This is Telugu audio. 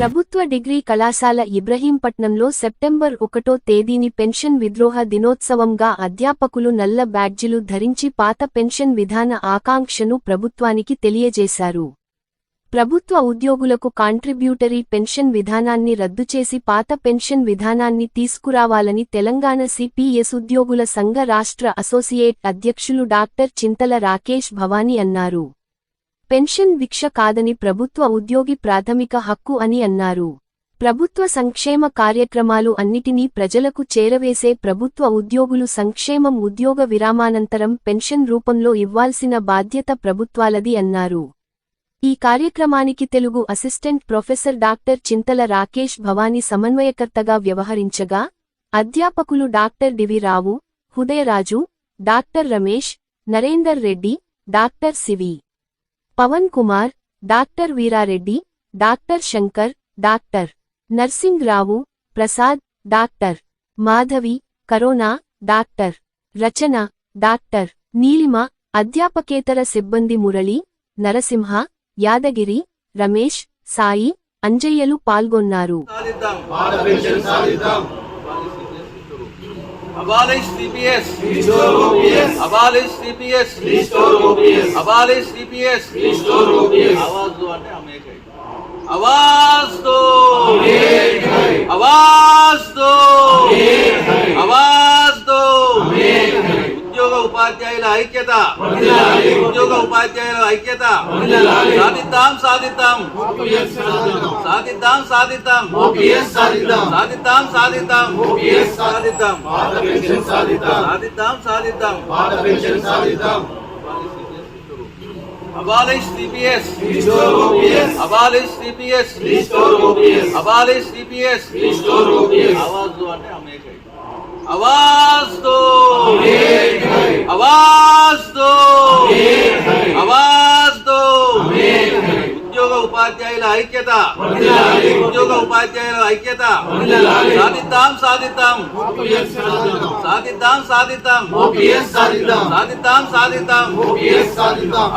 ప్రభుత్వ డిగ్రీ కళాశాల ఇబ్రహీంపట్నంలో సెప్టెంబర్ ఒకటో తేదీని పెన్షన్ విద్రోహ దినోత్సవంగా అధ్యాపకులు నల్ల బ్యాడ్జిలు ధరించి పాత పెన్షన్ విధాన ఆకాంక్షను ప్రభుత్వానికి తెలియజేశారు. ప్రభుత్వ ఉద్యోగులకు కాంట్రిబ్యూటరీ పెన్షన్ విధానాన్ని రద్దు చేసి పాత పెన్షన్ విధానాన్ని తీసుకురావాలని తెలంగాణ సిపిఎస్ ఉద్యోగుల సంఘ రాష్ట్ర అసోసియేట్ అధ్యక్షులు డాక్టర్ చింతల రాకేష్ భవానీ అన్నారు. పెన్షన్ భిక్ష కాదని ప్రభుత్వ ఉద్యోగి ప్రాథమిక హక్కు అని అన్నారు. ప్రభుత్వ సంక్షేమ కార్యక్రమాలు అన్నిటినీ ప్రజలకు చేరవేసే ప్రభుత్వ ఉద్యోగులు సంక్షేమం ఉద్యోగ విరామానంతరం పెన్షన్ రూపంలో ఇవ్వాల్సిన బాధ్యత ప్రభుత్వాలది అన్నారు. ఈ కార్యక్రమానికి Telugu assistant professor doctor Chintala Rakesh Bhavani సమన్వయకర్తగా వ్యవహరించగా అధ్యాపకులు doctor DV Rao Hudayaraju doctor Ramesh Narender Reddy doctor CV. Pavan Kumar doctor Veerareddy doctor Shankar doctor Narsing Rao Prasad doctor Madhavi corona doctor Rachana doctor Neelima అధ్యాపకేతర సిబ్బంది మురళి నరసింహ యాదగిరి రమేష్ సాయి అంజయ్యలు పాల్గొన్నారు. Abolish CPS. Restore OPS. Abolish CPS. Restore OPS. Abolish CPS. Restore OPS. आवाज़ दो आने हमें कहीं आवाज़ दो ఉపాధ్యాయుల ఐక్యత వర్ధిల్లాలి. ఉద్యోగ ఉపాధ్యాయుల ఐక్యత వర్ధిల్లాలి. సాధిద్దాం సాధిద్దాం ఓపీఎస్ సాధిద్దాం సాధిద్దాం సాధిద్దాం ఓపీఎస్ సాధిద్దాం సాధిద్దాం సాధిద్దాం ఓపీఎస్ సాధిద్దాం పాత పెన్షన్ సాధిద్దాం సాధిద్దాం సాధిద్దాం పాత పెన్షన్ సాధిద్దాం abolish CPS restore OPS abolish CPS restore OPS abolish CPS restore OPS आवाज दो అంటే అమేకై आवाज दो एक है आवाज दो एक है आवाज दो एक है ఉద్యోగ ఉపాధ్యాయుల ఐక్యత వర్ధిల్లాలి. ఉద్యోగ ఉపాధ్యాయుల ఐక్యత వర్ధిల్లాలి. సాధిద్దాం సాధిద్దాం ఓపీఎస్ సాధిద్దాం సాధిద్దాం సాధిద్దాం ఓపీఎస్ సాధిద్దాం సాధిద్దాం